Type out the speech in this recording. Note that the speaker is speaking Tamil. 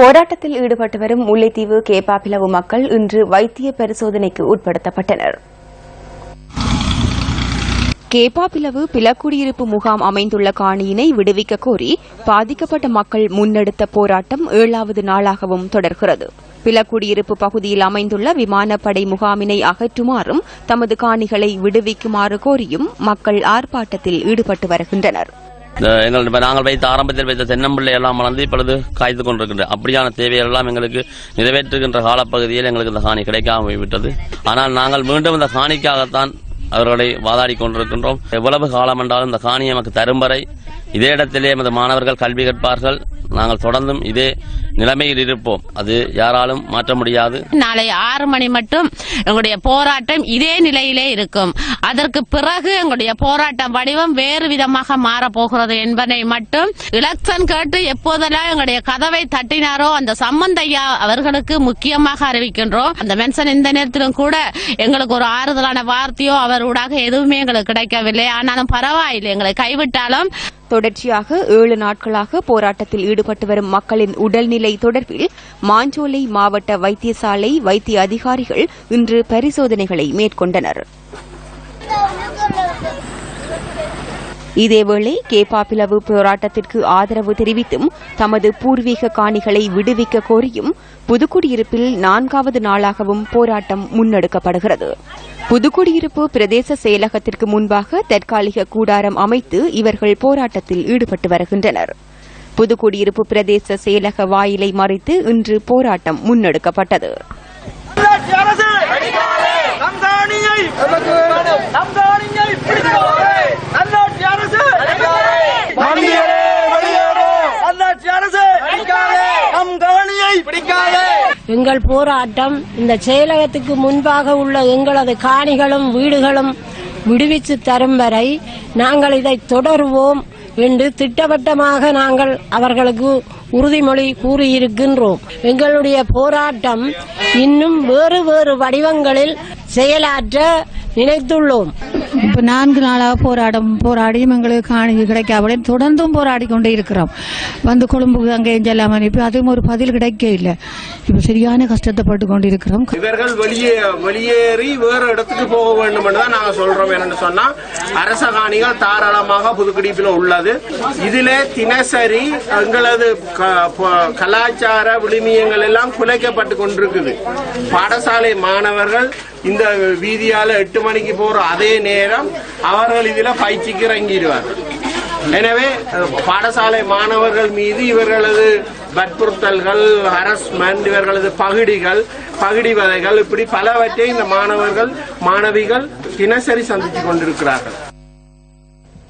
போராட்டத்தில் ஈடுபட்டு வரும் முல்லைத்தீவு கேப்பாப்பிலவு மக்கள் இன்று வைத்திய பரிசோதனைக்கு உட்படுத்தப்பட்டனர். கேப்பாப்பிலவு பிலக்குடியிருப்பு முகாம் அமைந்துள்ள காணியினை விடுவிக்க கோரி பாதிக்கப்பட்ட மக்கள் முன்னெடுத்த போராட்டம் ஏழாவது நாளாகவும் தொடர்கிறது. பிலக்குடியிருப்பு பகுதியில் அமைந்துள்ள விமானப்படை முகாமினை அகற்றுமாறும் தமது காணிகளை விடுவிக்குமாறு கோரியும் மக்கள் ஆர்ப்பாட்டத்தில் ஈடுபட்டு வருகின்றனர். எங்கள் இப்ப நாங்கள் வைத்த ஆரம்பத்தில் வைத்த தென்னம்பிள்ளை எல்லாம் வளர்ந்து இப்பொழுது காய்த்து கொண்டிருக்கின்ற அப்படியான தேவைகள் எல்லாம் எங்களுக்கு நிறைவேற்றுகின்ற காலப்பகுதியில் எங்களுக்கு இந்த காணி கிடைக்காம போய்விட்டது ஆனால் நாங்கள் மீண்டும் இந்த காணிக்காகத்தான் அவர்களை வாதாடி கொண்டிருக்கின்றோம். எவ்வளவு காலம் என்றாலும் இந்த காணி நமக்கு தரும் வரை இதே இடத்திலே எமது மாணவர்கள் கல்வி கற்பார்கள். நாங்கள் தொடர்ந்தும் இதே நிலைமையில் இருப்போம். அது யாராலும் மாற்ற முடியாது. நாளை ஆறு மணி மட்டும் எங்களுடைய போராட்டம் இதே நிலையிலே இருக்கும். அதற்கு பிறகு எங்களுடைய போராட்ட வடிவம் வேறு விதமாக மாறப்போகிறது என்பதை மட்டும் இலக்ஷன் கேட்டு எப்போதெல்லாம் எங்களுடைய கதவை தட்டினாரோ அந்த சம்பந்தையா அவர்களுக்கு முக்கியமாக அறிவிக்கின்றோம். அந்த மென்சன் இந்த நேரத்திலும் கூட எங்களுக்கு ஒரு ஆறுதலான வார்த்தையோ அவர் ஊடாக எதுவுமே எங்களுக்கு கிடைக்கவில்லை. ஆனாலும் பரவாயில்லை. எங்களை கைவிட்டாலும் தொடர்ச்சியாக ஏழு நாட்களாக போராட்டத்தில் ஈடுபட்டு வரும் மக்களின் உடல்நிலை தொடர்பில் மாஞ்சோலை மாவட்ட வைத்தியசாலை வைத்திய அதிகாரிகள் இன்று பரிசோதனைகளை மேற்கொண்டனர். இதேவேளை கேப்பாப்பிலவு போராட்டத்திற்கு ஆதரவு தெரிவித்தும் தமது பூர்வீக காணிகளை விடுவிக்க கோரியும் புதுக்குடியிருப்பில் நான்காவது நாளாகவும் போராட்டம் முன்னெடுக்கப்படுகிறது. புதுக்குடியிருப்பு பிரதேச செயலகத்திற்கு முன்பாக தற்காலிக கூடாரம் அமைத்து இவர்கள் போராட்டத்தில் ஈடுபட்டு வருகின்றனர். புதுக்குடியிருப்பு பிரதேச செயலக வாயிலை மறித்து இன்று போராட்டம் முன்னெடுக்கப்பட்டது. எங்கள் போராட்டம் இந்த செயலகத்துக்கு முன்பாக உள்ள எங்களது காணிகளும் வீடுகளும் விடுவித்து தரும் வரை நாங்கள் இதை தொடருவோம் என்று திட்டவட்டமாக நாங்கள் அவர்களுக்கு உறுதிமொழி கூறியிருக்கின்றோம். எங்களுடைய போராட்டம் இன்னும் வேறு வேறு வடிவங்களில் செயலாற்ற நினைத்துள்ளோம். இப்போ நான்கு நாளாக போராடம் போராடியும் எங்களுக்கு காணி கிடைக்காமலே தொடர்ந்தும் போராடி கொண்டே இருக்கிறோம். வந்து கொழும்புக்கு அங்கே செல்லாம அனுப்பி அதுவும் ஒரு பதில் கிடைக்க இல்லை. இப்போ சரியான கஷ்டத்தைப்பட்டு கொண்டு இருக்கிறோம் இவர்கள் வெளியே வெளியேறி வேறு இடத்துக்கு போக வேண்டும் என்று தான் நாங்கள் சொல்றோம். என்னன்னு சொன்னா அரச காணிகள் தாராளமாக புதுக்குடிப்பில் உள்ளது. இதிலே தினசரி எங்களது க- கலாச்சார விழுமியங்கள் எல்லாம் குலைக்கப்பட்டு கொண்டிருக்குது. பாடசாலை மாணவர்கள் இந்த வீதியால எட்டு மணிக்கு போற அதே நேரம் அவர்கள் இதில் பயிற்சிக்கு இறங்கிடுவார்கள் எனவே பாடசாலை மாணவர்கள் மீது இவர்களது வற்புறுத்தல்கள் ஹரஸ்மெண்ட் இவர்களது பகுடிகள் பகுடி வதைகள் இப்படி பலவற்றை இந்த மாணவர்கள் மாணவிகள் தினசரி சந்தித்துக் கொண்டிருக்கிறார்கள்.